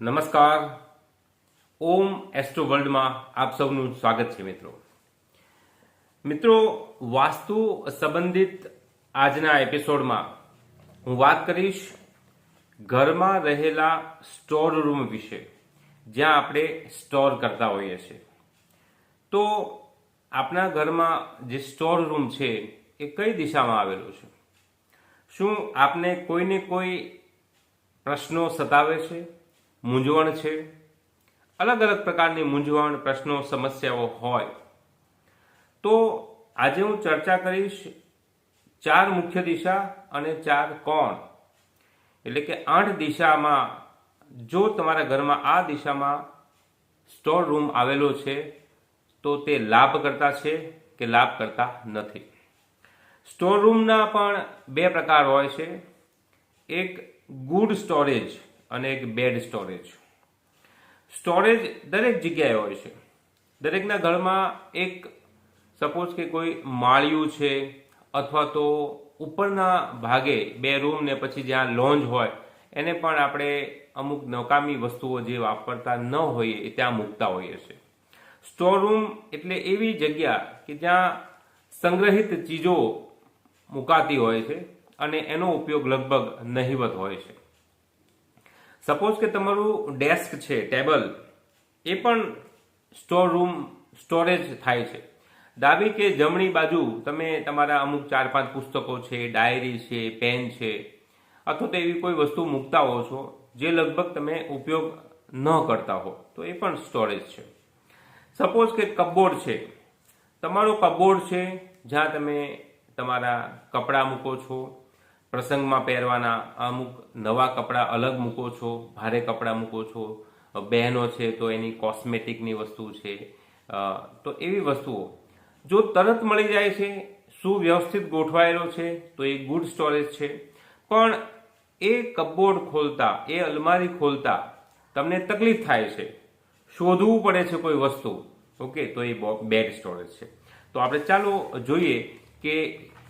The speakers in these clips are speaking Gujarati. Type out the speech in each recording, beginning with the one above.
નમસ્કાર. ઓમ એસ્ટ્રો વર્લ્ડમાં આપ સૌનું સ્વાગત છે મિત્રો. મિત્રો, વાસ્તુ સંબંધિત આજના એપિસોડમાં હું વાત કરીશ ઘરમાં રહેલા સ્ટોર રૂમ વિશે, જ્યાં આપણે સ્ટોર કરતા હોઈએ છીએ. તો આપણા ઘરમાં જે સ્ટોર રૂમ છે, એ કઈ દિશામાં આવેલો છે? શું આપને કોઈને કોઈ પ્રશ્નો સતાવે છે? મૂંઝવણ છે? અલગ અલગ પ્રકારની મૂંઝવણ, પ્રશ્નો, સમસ્યાઓ હોય. તો આજે હું ચર્ચા કરીશ ચાર મુખ્ય દિશા અને ચાર કોણ. એટલે કે આઠ દિશામાં જો તમારા ઘરમાં આ દિશામાં સ્ટોર રૂમ આવેલો છે, તો તે લાભ કરતા છે કે લાભ કરતા નથી? સ્ટોર રૂમના પણ બે પ્રકાર હોય છે. એક ગુડ સ્ટોરેજ અને એક બેડ સ્ટોરેજ સ્ટોરેજ દરેક જગ્યાએ હોય છે. દરેકના ઘરમાં એક સપોઝ કે કોઈ માળિયું છે અથવા તો ઉપરના ભાગે બે રૂમ ને પછી જ્યાં લોન્જ હોય, એને પણ આપણે અમુક નકામી વસ્તુઓ જે વાપરતા ન હોઈએ ત્યાં મૂકતા હોઈએ છીએ સ્ટોર રૂમ એટલે એવી જગ્યા કે જ્યાં સંગ્રહિત ચીજો મુકાતી હોય છે અને એનો ઉપયોગ લગભગ નહિવત હોય છે. સપોઝ કે તમારું ડેસ્ક છે ટેબલ એ પણ સ્ટોર રૂમ સ્ટોરેજ થાય છે. ડાબી કે જમણી બાજુ તમે તમારા અમુક ચાર પાંચ પુસ્તકો છે ડાયરી છે પેન છે, અથવા તો એવી કોઈ વસ્તુ મૂકતા હો છો, જે લગભગ તમે ઉપયોગ ન કરતા હો, તો એ પણ સ્ટોરેજ છે. સપોઝ કે કપબોર્ડ છે. તમારો કપબોર્ડ છે, જ્યાં તમે તમારા કપડાં મૂકો છો પ્રસંગમાં પહેરવાના અમુક નવા કપડાં અલગ મૂકો છો, ભારે કપડાં મૂકો છો, બહેનો છે તો એની કોસ્મેટિકની વસ્તુ છે તો એવી વસ્તુઓ. જો તરત મળી જાય છે, સુવ્યવસ્થિત ગોઠવાયેલો છે, તો એ ગુડ સ્ટોરેજ છે. પણ એ કપબોર્ડ ખોલતા, એ અલમારી ખોલતા તમને તકલીફ થાય છે. શોધવું પડે છે કોઈ વસ્તુ. ઓકે, તો એ બેડ સ્ટોરેજ છે. તો આપણે ચાલો જોઈએ કે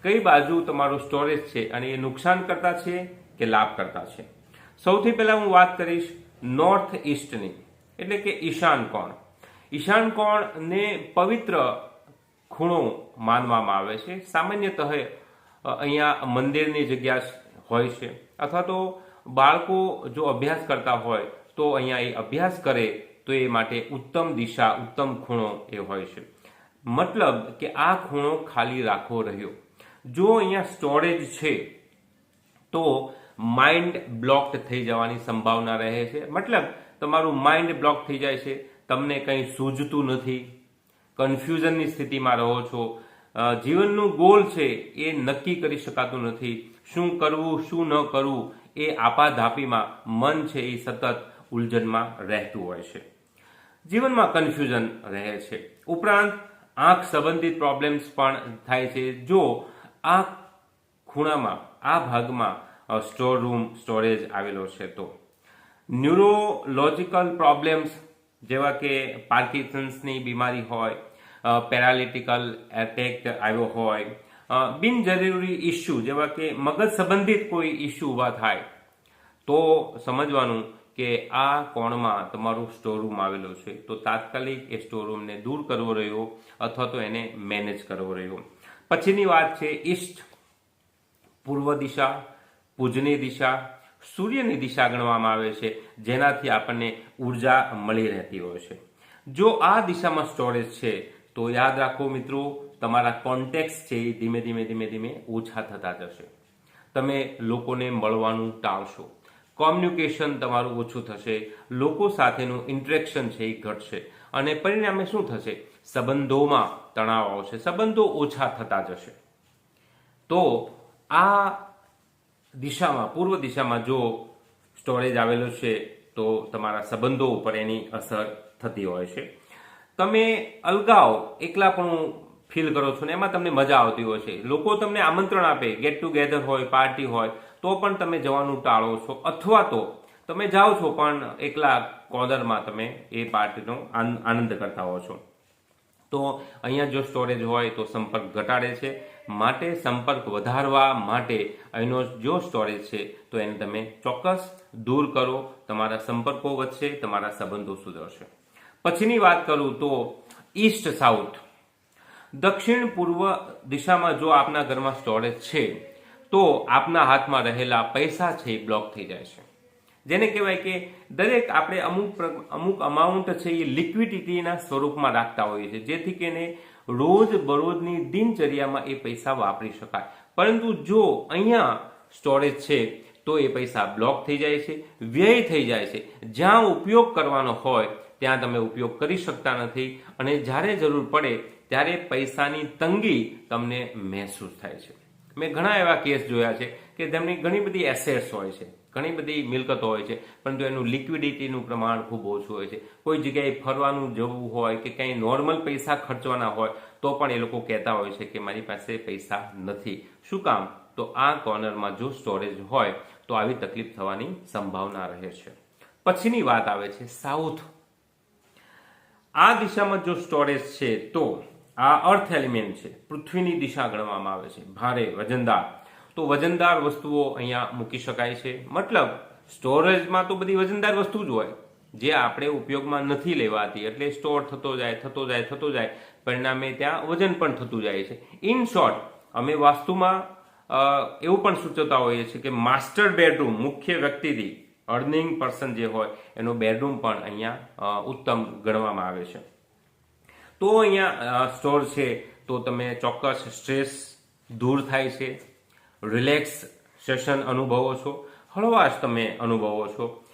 કઈ બાજુ તમારું સ્ટોરેજ છે અને એ નુકસાન કરતા છે કે લાભ કરતા છે? સૌથી પહેલા હું વાત કરીશ નોર્થ ઈસ્ટની એટલે કે ઈશાન કોણ? ઈશાન કોણને પવિત્ર ખૂણો માનવામાં આવે છે. સામાન્યતઃ અહીંયા મંદિરની જગ્યા હોય છે. અથવા તો બાળકો જો અભ્યાસ કરતા હોય તો અહીંયા એ અભ્યાસ કરે તો એ માટે ઉત્તમ દિશા, ઉત્તમ ખૂણો એ હોય છે. મતલબ કે આ ખૂણો ખાલી રાખવો રહ્યો. જો અહીંયા સ્ટોરેજ છે, તો માઇન્ડ બ્લોક્ડ થઈ જવાની સંભાવના રહે છે. મતલબ, તમારું માઇન્ડ બ્લોક થઈ જાય છે, તમને કંઈ સૂઝતું નથી કન્ફ્યુઝનની સ્થિતિમાં રહો છો જીવનનું ગોલ છે એ નક્કી કરી શકાતું નથી. શું કરવું, શું ન કરવું, એ આપાધાપીમાં મન છે એ સતત ઉલઝનમાં રહેતું હોય છે. જીવનમાં કન્ફ્યુઝન રહે છે. ઉપરાંત, આંખ સંબંધિત પ્રોબ્લેમ્સ પણ થાય છે. જો આ ખૂણામાં, આ ભાગમાં સ્ટોર રૂમ સ્ટોરેજ આવેલો છે તો. ન્યુરોલોજિકલ પ્રોબ્લેમ્સ જેવા કે પાર્કિન્સન્સની બીમારી હોય પેરાલિટિકલ એટેક આવ્યો હોય બિનજરૂરી ઇસ્યુ જેવા કે મગજ સંબંધિત કોઈ ઇસ્યુ ઊભા થાય, તો સમજવાનું કે આ કોણમાં તમારું સ્ટોરરૂમ આવેલો છે. તો તાત્કાલિક એ સ્ટોરરૂમને દૂર કરવો રહ્યો અથવા તો એને મેનેજ કરવો રહ્યો. પછીની વાત છે ઈસ્ટ પૂર્વ દિશા, પૂજની દિશા, સૂર્યની દિશા ગણવામાં આવે છે, જેનાથી આપણને ઊર્જા મળી રહેતી હોય છે. જો આ દિશામાં સ્ટોરેજ છે, તો યાદ રાખો મિત્રો, તમારા કોન્ટેક્ટ છે એ ધીમે ધીમે ધીમે ધીમે ઓછા થતા જશે. તમે લોકોને મળવાનું ટાળશો. કોમ્યુનિકેશન તમારું ઓછું થશે, લોકો સાથેનું ઇન્ટરેક્શન છે એ ઘટશે. અને પરિણામે શું થશે? સંબંધોમાં તણાવ આવશે, સંબંધો ઓછા થતા જશે. તો આ દિશામાં, પૂર્વ દિશામાં જો સ્ટોરેજ આવેલો છે, તો તમારા સંબંધો ઉપર એની અસર થતી હોય છે. તમે અલગાવ એકલાપણું ફીલ કરો છો ને, એમાં તમને મજા આવતી હોય છે. લોકો તમને આમંત્રણ આપે ગેટ ટુગેધર હોય પાર્ટી હોય, તો પણ તમે જવાનું ટાળો છો. અથવા તો તમે જાઓ છો, પણ એકલા કોર્નરમાં તમે એ પાર્ટીનો આન- આનંદ કરતા હો છો. તો અહીંયા જો સ્ટોરેજ હોય તો સંપર્ક ઘટાડે છે. માટે સંપર્ક વધારવા માટે અહીંનો જો સ્ટોરેજ છે, તો એને તમે ચોક્કસ દૂર કરો. તમારા સંપર્કો વધશે, તમારા સંબંધો સુધરશે. પછીની વાત કરું તો ઈસ્ટ સાઉથ દક્ષિણ પૂર્વ દિશામાં જો આપના ઘરમાં સ્ટોરેજ છે, તો આપના હાથમાં રહેલા પૈસા છે એ બ્લોક થઈ જાય છે. જેને કહેવાય કે દરેક આપણે અમુક અમુક અમાઉન્ટ છે એ લિક્વિડિટીના સ્વરૂપમાં રાખતા હોઈએ છીએ. જેથી કરીને રોજ બરોજની દિનચર્યામાં એ પૈસા વાપરી શકાય. પરંતુ જો અહીંયા સ્ટોરેજ છે, તો એ પૈસા બ્લોક થઈ જાય છે, વ્યય થઈ જાય છે. જ્યાં ઉપયોગ કરવાનો હોય, ત્યાં તમે ઉપયોગ કરી શકતા નથી અને જ્યારે જરૂર પડે, ત્યારે પૈસાની તંગી તમને મહેસૂસ થાય છે. મેં ઘણા એવા કેસ જોયા છે કે તેમની ઘણી બધી એસેટ્સ હોય છે. ઘણી બધી મિલકતો હોય છે, પરંતુ એનું લિક્વિડિટીનું પ્રમાણ ખૂબ ઓછું હોય છે. કોઈ જગ્યાએ ફરવાનું જવું હોય કે કંઈ નોર્મલ પૈસા ખર્ચવાના હોય, તો પણ એ લોકો કહેતા હોય છે કે મારી પાસે પૈસા નથી. શું કામ? તો આ કોર્નરમાં જો સ્ટોરેજ હોય, તો આવી તકલીફ થવાની સંભાવના રહે છે. પછીની વાત આવે છે સાઉથ. આ દિશામાં જો સ્ટોરેજ છે, તો આ અર્થ એલિમેન્ટ છે. પૃથ્વીની દિશા ગણવામાં આવે છે. ભારે, વજનદાર. તો વજનદાર વસ્તુઓ અહીંયા મૂકી શકાય છે. મતલબ, સ્ટોરેજમાં તો બધી વજનદાર વસ્તુ જ હોય, જે આપણે ઉપયોગમાં નથી લેવાતી. એટલે સ્ટોર થતો જાય થતો જાય થતો જાય, પરિણામે ત્યાં વજન પણ થતું જાય છે. ઇન શોર્ટ, અમે વાસ્તુમાં એવું પણ સૂચવતા હોઈએ છીએ કે માસ્ટર બેડરૂમ મુખ્ય વ્યક્તિથી અર્નિંગ પર્સન જે હોય, એનો બેડરૂમ પણ અહીંયા ઉત્તમ ગણવામાં આવે છે. તો અહીંયા સ્ટોર છે, તો તમે ચોક્કસ સ્ટ્રેસ દૂર થાય છે. રિલેક્સ સેશન અનુભવો છો? હળવાશ તમે અનુભવો છો.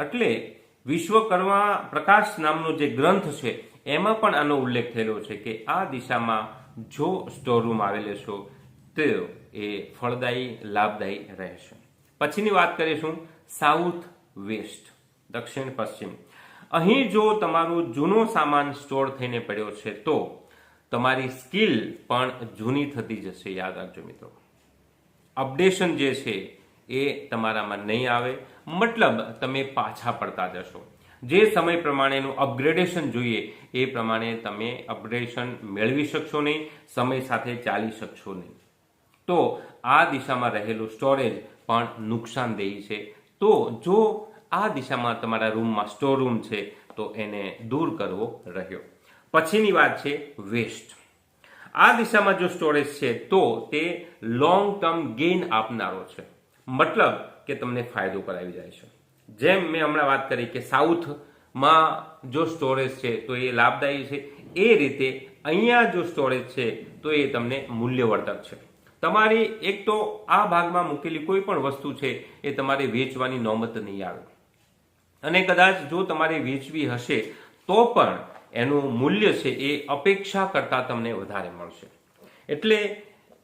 એટલે વિશ્વકર્મા પ્રકાશ નામનો જે ગ્રંથ છે, એમાં પણ આનો ઉલ્લેખ થયેલો છે કે આ દિશામાં જો સ્ટોર રૂમ આવેલો છો, તો એ ફળદાયી, લાભદાયી રહેશે. પછીની વાત કરીશું સાઉથ વેસ્ટ દક્ષિણ પશ્ચિમ. અહીં જો તમારું જૂનો સામાન સ્ટોર થઈને પડ્યો છે, તો તમારી સ્કિલ પણ જૂની થતી જશે. યાદ રાખજો મિત્રો. અપડેશન જે છે એ તમારામાં નહીં આવે. મતલબ તમે પાછા પડતા જશો. જે સમય પ્રમાણેનું અપગ્રેડેશન જોઈએ એ પ્રમાણે તમે અપગ્રેડેશન મેળવી શકશો નહીં, સમય સાથે ચાલી શકશો નહીં. તો આ દિશામાં રહેલું સ્ટોરેજ પણ નુકસાનદેહી છે. તો જો આ દિશામાં તમારા રૂમમાં સ્ટોર રૂમ છે, તો એને દૂર કરવો રહ્યો. પછીની વાત છે વેસ્ટ. આ દિશામાં જો સ્ટોરેજ છે, તો તે લોંગ ટર્મ ગેઇન આપનારો છે. મતલબ કે તમને ફાયદો કરાવી જાય છે. જેમ મેં હમણાં વાત કરી કે સાઉથમાં જો સ્ટોરેજ છે, તો એ લાભદાયી છે. એ રીતે અહીંયા જો સ્ટોરેજ છે, તો એ તમને મૂલ્યવર્ધક છે. તમારી એક તો આ ભાગમાં મૂકેલી કોઈ પણ વસ્તુ છે, એ તમારે વેચવાની નોબત નહીં આવે. અને કદાચ જો તમારે વેચવી હશે, તો પણ એનું મૂલ્ય છે એ અપેક્ષા કરતાં તમને વધારે મળશે. એટલે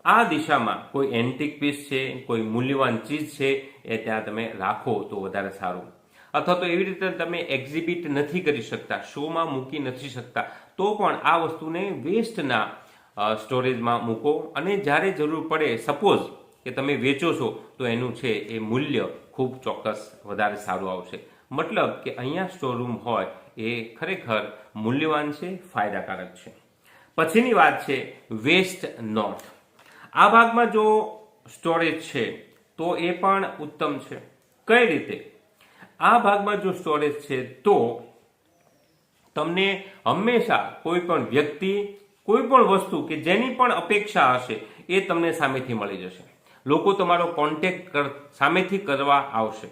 આ દિશામાં કોઈ એન્ટિક પીસ છે, કોઈ મૂલ્યવાન ચીજ છે, એ ત્યાં તમે રાખો તો વધારે સારું. અથવા તો એવી રીતે તમે એક્ઝિબિટ નથી કરી શકતા શોમાં મૂકી નથી શકતા, તો પણ આ વસ્તુને વેસ્ટના સ્ટોરેજમાં મૂકો. અને જ્યારે જરૂર પડે સપોઝ કે તમે વેચો છો, તો એનું છે એ મૂલ્ય ખૂબ ચોક્કસ વધારે સારું આવશે. મતલબ કે અહીંયા સ્ટોરરૂમ હોય એ ખરેખર મૂલ્યવાન છે, ફાયદાકારક છે. પછીની વાત છે વેસ્ટ નોર્થ આ ભાગમાં જો સ્ટોરેજ છે, તો એ પણ ઉત્તમ છે. કઈ રીતે? આ ભાગમાં જો સ્ટોરેજ છે, તો તમને હંમેશા કોઈ પણ વ્યક્તિ, કોઈ પણ વસ્તુ કે જેની પણ અપેક્ષા હશે, એ તમને સામેથી મળી જશે. લોકો તમારો કોન્ટેક્ટ સામેથી કરવા આવશે.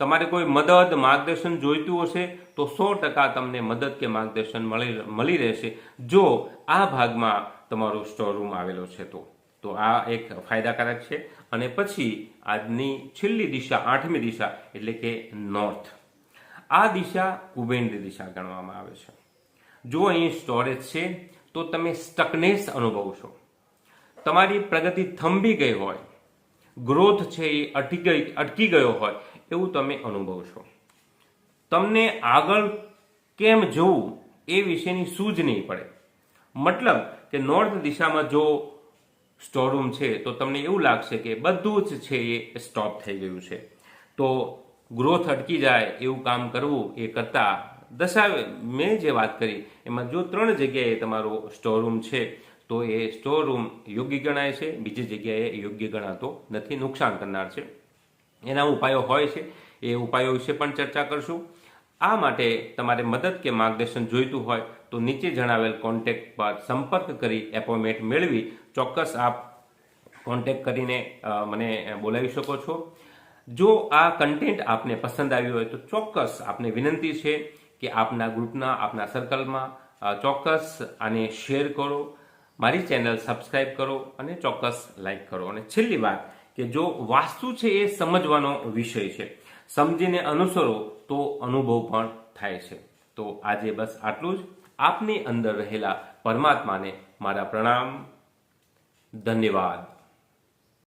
તમારે કોઈ મદદ, માર્ગદર્શન જોઈતું હશે તો સો ટકા તમને મદદ કે માર્ગદર્શન મળી મળી રહેશે જો આ ભાગમાં તમારો સ્ટોર રૂમ આવેલો છે તો. તો આ એક ફાયદાકારક છે અને પછી આજની છેલ્લી દિશા, આઠમી દિશા એટલે કે નોર્થ આ દિશા કુબેરની દિશા ગણવામાં આવે છે. જો અહીં સ્ટોરેજ છે તો તમે સ્ટકનેસ અનુભવશો. તમારી પ્રગતિ થંભી ગઈ હોય ગ્રોથ છે એ અટકી ગઈ, અટકી ગયો હોય એવું તમે અનુભવશો. તમને આગળ કેમ જવું એ વિશેની સૂઝ નહીં પડે. મતલબ કે નોર્થ દિશામાં જો સ્ટોરૂમ છે, તો તમને એવું લાગશે કે બધું જ છે એ સ્ટોપ થઈ ગયું છે. તો ગ્રોથ અટકી જાય, એવું કામ કરવું એ કરતાં દર્શાવે મેં જે વાત કરી, એમાં જો ત્રણ જગ્યાએ તમારો સ્ટોર રૂમ છે, તો એ સ્ટોર રૂમ યોગ્ય ગણાય છે, બીજી જગ્યાએ યોગ્ય ગણાતો નથી, નુકસાન કરનાર છે. એના ઉપાયો હોય છે, એ ઉપાયો વિશે પણ ચર્ચા કરશું. આ માટે તમારે મદદ કે માર્ગદર્શન જોઈતું હોય તો નીચે જણાવેલ કોન્ટેક્ટ પર સંપર્ક કરી એપોઇન્ટમેન્ટ મેળવી ચોક્કસ આપ કોન્ટેક્ટ કરીને મને બોલાવી શકો છો. જો આ કન્ટેન્ટ આપને પસંદ આવ્યું હોય તો ચોક્કસ આપને વિનંતી છે કે આપના ગ્રુપના આપના સર્કલમાં ચોક્કસ આને શેર કરો. મારી ચેનલ સબસ્ક્રાઈબ કરો અને ચોક્કસ લાઈક કરો. અને છેલ્લી વાત કે જો વાસ્તુ છે એ સમજવાનો વિષય છે. સમજીને અનુસરો તો અનુભવ પણ થાય છે. તો આજે બસ આટલું જ. આપની અંદર રહેલા પરમાત્માને મારા પ્રણામ. ધન્યવાદ.